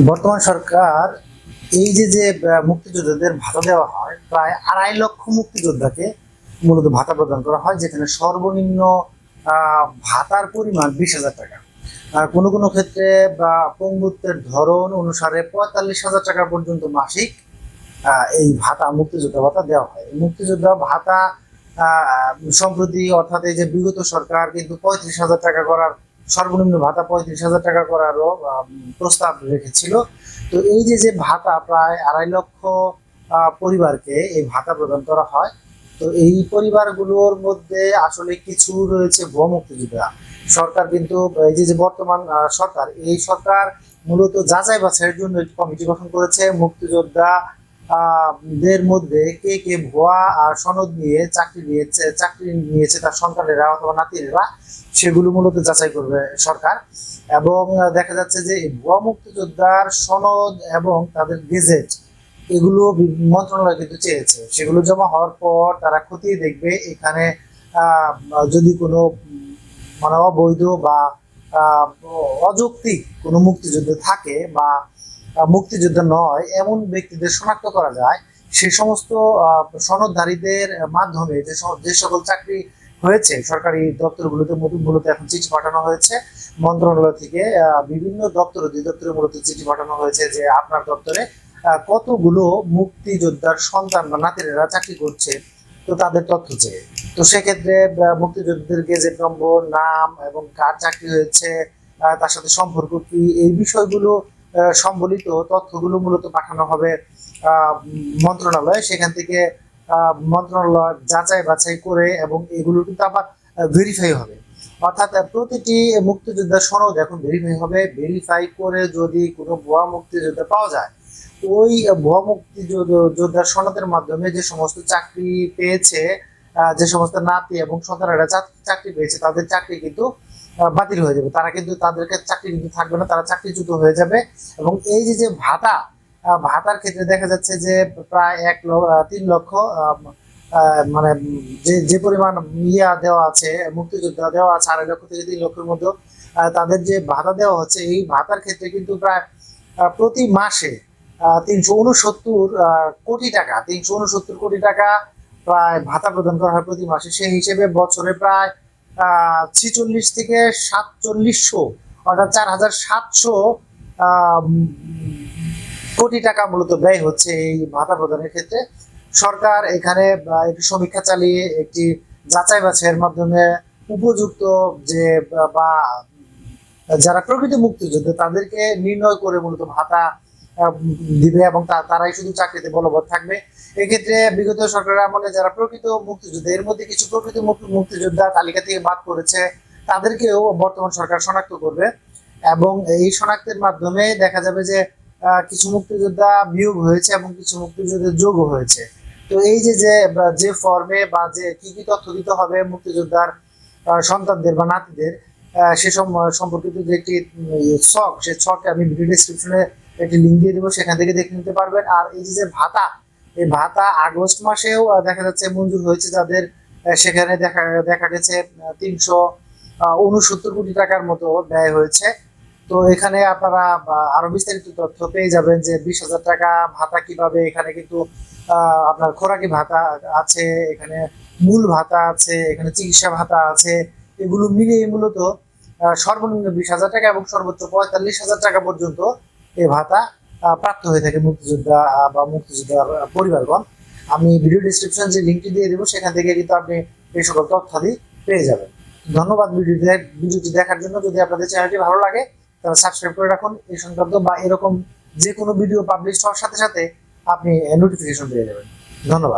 বর্তমান সরকার এই যে যে মুক্তিযোদ্ধাদের ভাতা দেওয়া হয়, প্রায় আড়াই লক্ষ মুক্তিযোদ্ধাকে মূলত ভাতা প্রদান করা হয়, যেখানে সর্বনিম্ন ভাতার পরিমাণ বিশ হাজার টাকা। কোনো কোনো ক্ষেত্রে, বা পঙ্গুত্বের ধরন অনুসারে পঁয়তাল্লিশ হাজার টাকা পর্যন্ত মাসিক এই ভাতা, মুক্তিযোদ্ধা ভাতা দেওয়া হয়। মুক্তিযোদ্ধা ভাতা সম্প্রতি অর্থাৎ এই যে বিগত সরকার কিন্তু পঁয়ত্রিশ হাজার টাকা করার সর্বনিম্ন ভাতা পঁয়ত্রিশ হাজার টাকা করারও প্রস্তাব রেখেছিল। তো এই যে যে ভাতা প্রায় আড়াই লক্ষ পরিবারকে এই ভাতা প্রদান করা হয়, তো এই পরিবারগুলোর মধ্যে আসলে কিছু রয়েছে ভুয়া সরকার কিন্তু এই যে যে বর্তমান সরকার, এই সরকার মূলত যাচাই বাছাইয়ের জন্য কমিটি গঠন করেছে। মুক্তিযোদ্ধা দের মধ্যে কে কে ভুয়া সনদ নিয়ে চাকরি নিয়েছে চাকরি নিয়েছে তার সন্তানেরা অথবা নাতিরা সেগুলো মূলত যাচাই করবে সরকার। এবং দেখা যাচ্ছে যে ভুয়া মুক্তিযোদ্ধার সনদ এবং তাদের গেজেট, এগুলো মন্ত্রণালয় কিন্তু চেয়েছে। সেগুলো জমা হওয়ার পর তারা খতিয়ে দেখবে এখানে যদি কোনো মানে অবৈধ বা অযৌক্তিক কোনো মুক্তিযুদ্ধ থাকে বা মুক্তিযোদ্ধা নয়, এমন ব্যক্তিদের শনাক্ত করা যায়। সে সমস্ত সনদধারীদের মাধ্যমে যে যে সকল চাকরি হয়েছে, সরকারি দপ্তরগুলোতে মূলত এখন চিঠি পাঠানো হয়েছে। মন্ত্রণালয় থেকে বিভিন্ন দপ্তর অধিদপ্তরে মূলত চিঠি পাঠানো হয়েছে যে আপনার দপ্তরে কতগুলো মুক্তিযোদ্ধার সন্তান বা নাতিরা চাকরি করছে, তো তাদের তথ্য চেয়ে তো সেক্ষেত্রে মুক্তিযোদ্ধাদের গেজেট নম্বর, নাম এবং কার চাকরি হয়েছে তার সাথে সম্পর্ক কি, এই বিষয়গুলো সম্বলিত তথ্যগুলো মূলত পাঠানো হবে মন্ত্রণালয়ে। সেখান থেকে মন্ত্রণালয় যাচাই বাছাই করে এবং এগুলো কিন্তু আবার ভেরিফাই হবে। অর্থাৎ প্রতিটি মুক্তিযোদ্ধার সনদ এখন ভেরিফাই হবে। ভেরিফাই করে যদি কোনো ভুয়া মুক্তিযোদ্ধা পাওয়া যায় ওই ভুয়া মুক্তিযোদ্ধার সনদের মাধ্যমে যে সমস্ত চাকরি পেয়েছে যে সমস্ত নাতি এবং সন্তানেরা চাকরি পেয়েছে, তাদের চাকরি কিন্তু বাতিল হয়ে যাবে। তারা কিন্তু তাদেরকে চাকরি কিন্তু থাকবে না, তারা চাকরিচ্যুত হয়ে যাবে। এবং এই যে যে ভাতা ভাতার ক্ষেত্রে দেখা যাচ্ছে যে প্রায় এক তিন লক্ষ মানে যে যে পরিমাণ ইয়া দেওয়া আছে, মুক্তিযোদ্ধা দেওয়া আছে, আড়াই লক্ষ থেকে তিন লক্ষের মধ্যে তাদের যে ভাতা দেওয়া হচ্ছে, এই ভাতার ক্ষেত্রে কিন্তু প্রায় প্রতি মাসে তিনশো উনসত্তর কোটি টাকা, তিনশো উনসত্তর কোটি টাকা প্রায় ভাতা প্রদান করা হয় প্রতি মাসে। সেই হিসেবে বছরে প্রায় ছিচল্লিশ থেকে সাতচল্লিশশো, অর্থাৎ চার হাজার সাতশো কোটি টাকা মূলত ব্যয় হচ্ছে এই ভাতা প্রদানের ক্ষেত্রে। সরকার এখানে একটি সমীক্ষা চালিয়ে একটি যাচাই বাছাইয়ের মাধ্যমে উপযুক্ত যে, বা- যারা প্রকৃত মুক্তিযোদ্ধা, তাদেরকে নির্ণয় করে মূলত ভাতা দিবে এবং তারাই শুধু চাকরিতে বলবৎ থাকবে। এক্ষেত্রে বিগত সরকারের আমলে যারা প্রকৃত মুক্তিযোদ্ধা, এর মধ্যে কিছু প্রকৃত মুক্তি- মুক্তিযোদ্ধা তালিকা থেকে বাদ করেছে তাদেরকেও বর্তমান সরকার শনাক্ত করবে। এবং এই শনাক্তের মাধ্যমে দেখা যাবে যে কিছু মুক্তিযোদ্ধা বিয়োগ হয়েছে এবং কিছু মুক্তিযোদ্ধা যোগ হয়েছে। তো এই যে যে যে ফর্মে বা যে কি কি তথ্য দিতে হবে মুক্তিযোদ্ধার সন্তানদের বা নাতিদের সে সম- সম্পর্কিত যে একটি ছক, সে ছক আমি ভিডিও ডিসক্রিপশনে একটি লিঙ্ক দিয়ে দেবো, সেখান থেকে দেখে নিতে পারবেন। আর এই যে ভাতা, এই ভাতা আগস্ট মাসেও দেখা যাচ্ছে মঞ্জুর হয়েছে যাদের সেখানে দেখা দেখা গেছে তিনশো উনসত্তর কোটি টাকার মতো ব্যয় হয়েছে। তো এখানে আপনারা আরও বিস্তারিত তথ্য পেয়ে যাবেন যে বিশ হাজার টাকা ভাতা কীভাবে, এখানে কিন্তু আপনার খোরাকি ভাতা আছে, এখানে মূল ভাতা আছে, এখানে চিকিৎসা ভাতা আছে, এগুলো মিলিয়ে মূলত সর্বনিম্ন বিশ হাজার টাকা এবং সর্বোচ্চ পঁয়তাল্লিশ হাজার টাকা পর্যন্ত এই ভাতা প্রাপ্ত হয়ে থাকে মুক্তিযোদ্ধা বা মুক্তিযোদ্ধার পরিবারগণ। আমি ভিডিও ডিসক্রিপশন যে লিঙ্কটি দিয়ে দেবো, সেখান থেকে কিন্তু আপনি এই সকল তথ্যাদি পেয়ে যাবেন। ধন্যবাদ ভিডিওটি ভিডিওটি দেখার জন্য। যদি আপনাদের চ্যানেলটি ভালো লাগে, তাহলে সাবস্ক্রাইব করে রাখুন। এই সংক্রান্ত বা এরকম যে কোনো ভিডিও পাবলিশ হওয়ার সাথে সাথে আপনি নোটিফিকেশন পেয়ে যাবেন। ধন্যবাদ।